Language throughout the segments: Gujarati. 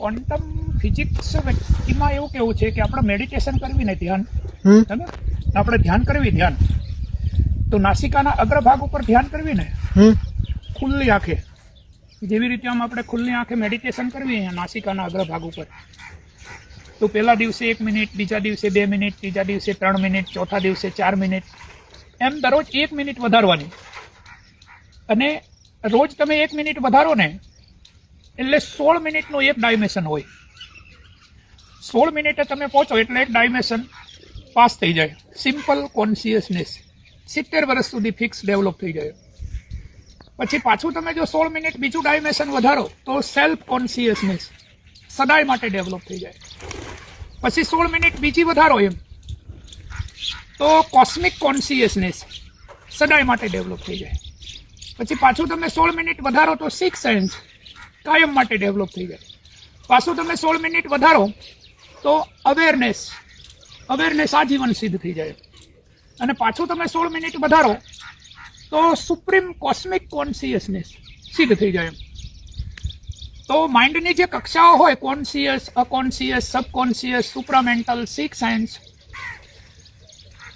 ક્વોન્ટમ ફિઝિક્સ વ્યક્તિમાં એવું કેવું છે કે આપણે મેડિટેશન કરવી ને? ધ્યાન આપણે ધ્યાન કરવી ધ્યાન. તો નાસિકાના અગ્રભાગ ઉપર ધ્યાન કરવી ને હમ? ખુલ્લી આંખે. જેવી રીતે આમ આપણે ખુલ્લી આંખે મેડિટેશન કરવી નાસિકાના અગ્રભાગ ઉપર. તો પહેલા દિવસે એક મિનિટ બીજા દિવસે બે મિનિટ ત્રીજા દિવસે ત્રણ મિનિટ ચોથા દિવસે ચાર મિનિટ. એમ દરરોજ એક મિનિટ વધારવાની. અને રોજ તમે એક મિનિટ વધારો ને એટલે સોળ મિનિટનું એક ડાયમેશન હોય. સોળ મિનિટે તમે પહોંચો એટલે એક ડાયમેશન પાસ થઈ જાય. સિમ્પલ કોન્શિયસનેસ સિત્તેર વર્ષ સુધી ફિક્સ ડેવલપ થઈ જાય. પછી પાછું તમે જો સોળ મિનિટ બીજું ડાયમેશન વધારો, તો સેલ્ફ કોન્શિયસનેસ સદાય માટે ડેવલપ થઈ જાય. પછી સોળ મિનિટ બીજી વધારો એમ, તો કોસ્મિક કોન્શિયસનેસ સદાય માટે ડેવલપ થઈ જાય. પછી પાછું તમે સોળ મિનિટ વધારો, તો સિક્સ સેન્સ કાયમ માટે ડેવલપ થઈ જાય. પાછું તમે સોળ મિનિટ વધારો, તો અવેરનેસ અવેરનેસ આજીવન સિદ્ધ થઈ જાય. અને પાછું તમે સોળ મિનિટ વધારો, તો સુપ્રીમ કોસ્મિક કોન્સિયસનેસ સિદ્ધ થઈ જાય. તો માઇન્ડની જે કક્ષાઓ હોય conscious unconscious subconscious supramental six science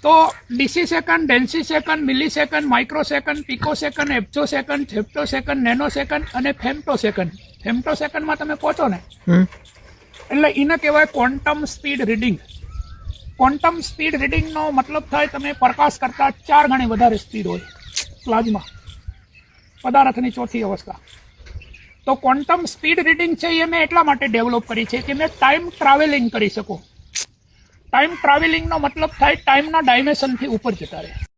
તો deci second ડેન્સી second milli second micro second pico second એપ્ચો second થેપ્ટો સેકન્ડ નેનો સેકન્ડ અને ફેમ્ટો સેકન્ડ ફેમ્ટો સેકન્ડમાં તમે પહોંચો ને એટલે એને કહેવાય quantum speed reading quantum speed રીડિંગનો મતલબ થાય તમે પ્રકાશ કરતાં ચાર ગણી વધારે સ્પીડ હોય પ્લાઝમા પદાર્થની ચોથી અવસ્થા. તો ક્વોન્ટમ સ્પીડ રીડિંગ છે એ મેં એટલા માટે ડેવલપ કરી છે કે મેં ટાઈમ ટ્રાવેલિંગ કરી શકું. ટાઈમ ટ્રાવેલિંગનો મતલબ થાય ટાઈમના ડાયમેન્શનથી ઉપર જતા રહે.